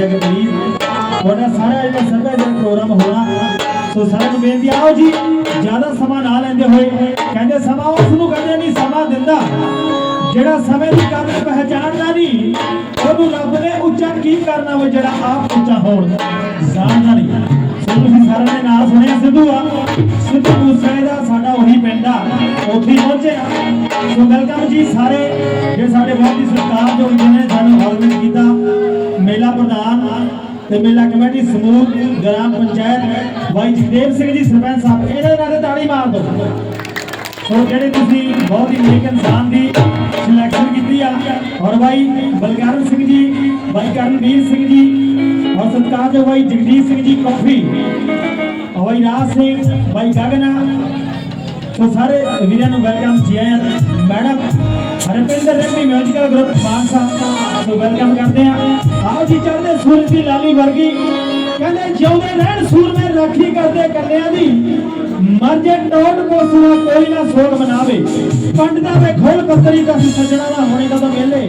ਬੇਨਤੀ ਤੁਹਾਡਾ ਸਾਰਾ ਜਿਹੜਾ ਸੱਭਿਆਚਾਰਕ ਪ੍ਰੋਗਰਾਮ ਹੋਣਾ, ਸੋ ਸਾਰਿਆਂ ਨੂੰ ਬੇਨਤੀ ਆਓ ਜੀ, ਜ਼ਿਆਦਾ ਸਮਾਂ ਨਾ ਲੈਂਦੇ ਹੋਏ, ਕਹਿੰਦੇ ਸਮਾਂ ਉਸ ਨੂੰ ਕਹਿੰਦੇ ਨਹੀਂ, ਸਮਾਂ ਦਿੰਦਾ। ਜਿਹੜਾ ਸਮੇਂ ਦੀ ਕਦਰ ਪਹਿਚਾਣਦਾ ਨਹੀਂ, ਉਹਨੂੰ ਰੱਬ ਨੇ ਉੱਚਾ ਕੀ ਕਰਨਾ ਵਾ ਜਿਹੜਾ ਆਪ ਉੱਚਾ ਹੋਣ। ਜਾਣਦਾ ਨਹੀਂ। ਸੋ ਤੁਸੀਂ ਸਾਰਿਆਂ ਨੇ ਨਾਲ ਸੁਣਿਆ, ਸਿੱਧੂ ਆ। ਸਿੱਧੂ ਮੂਸੇ ਦਾ ਸਾਡਾ ਉਹੀ ਪਿੰਡ ਆ, ਉੱਥੇ ਹੀ ਪਹੁੰਚੇ ਸੋ ਵੈਲਕਮ ਜੀ ਸਾਰੇ, ਜੇ ਸਾਡੇ ਬਹੁਤ ਹੀ ਸਰਕਾਰ ਜੋ ਜਿਹਨੇ ਸਾਨੂੰ ਆਰਗੇਨਾਈਜ਼ ਤੇ ਮੇਲਾ ਕਮੇਟੀ ਸਮੂਹ ਗ੍ਰਾਮ ਪੰਚਾਇਤ ਭਾਈ ਜਗਦੇਵ ਸਿੰਘ ਜੀ, ਸਰਪੰਚ ਸਾਹਿਬ, ਇਹਦੇ ਨਾਲ ਤੇ ਤਾੜੀ ਮਾਰ ਦਿਓ। ਸੋ ਜਿਹੜੇ ਤੁਸੀਂ ਬਹੁਤ ਹੀ ਨੇਕ ਇਨਸਾਨ ਦੀ ਸਿਲੈਕਸ਼ਨ ਕੀਤੀ ਆ, ਔਰ ਭਾਈ ਬਲਕਰਨ ਸਿੰਘ ਜੀ ਭਾਈ ਕਰਨਵੀਰ ਸਿੰਘ ਜੀ, ਔਰ ਸਤਿਕਾਰਯੋਗ ਭਾਈ ਜਗਦੀਸ਼ ਸਿੰਘ ਜੀ, ਕਾਫੀ, ਔਰ ਭਾਈ ਰਾਜ ਸਿੰਘ ਭਾਈ ਗਗਨਾ ਸੋ ਸਾਰੇ ਵੀਰਾਂ ਨੂੰ ਵੈਲਕਮ ਜੀ ਆਇਆਂ madam Harpinder ready musical group Mansa so welcome ਕਰਦੇ ਆ। ਆਓ ਜੀ ਚੜ੍ਹਦੇ ਸੂਰਜ ਦੀ ਲਾਲੀ ਵਰਗੀ। ਕਹਿੰਦੇ ਜਿਉਂਦੇ ਰਹਿਣ ਸੂਰਮੇ ਰਾਖੀ ਕਰਦੇ ਕੰਨਿਆਂ ਦੀ। ਮਰ ਜੇ ਟੋਟ ਕੋਸਵਾ ਕੋਈ ਨਾ ਸੋਗ ਮਨਾਵੇ। ਪੰਡਤਾਂ ਦੇ ਖੋਲ ਪੱਤਰੀ ਦਾ ਸੱਜਣਾ ਨਾ ਹੋਣੇ ਦਾ ਤਾਂ ਮੇਲੇ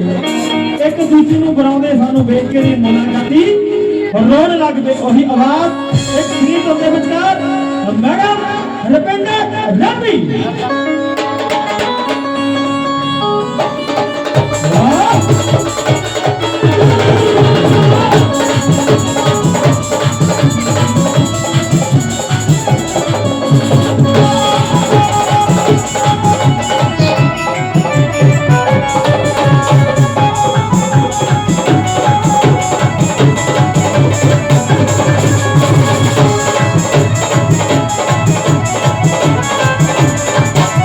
ਇੱਕ ਦੂਜੇ ਨੂੰ ਬੁਲਾਉਂਦੇ ਸਾਨੂੰ ਵੇਖ ਕੇ ਦੀ ਮੁਲਾਕਾਤੀ ਰੋਣ ਲੱਗ ਪਏ ਉਹੀ ਆਵਾਜ਼। ਇੱਕ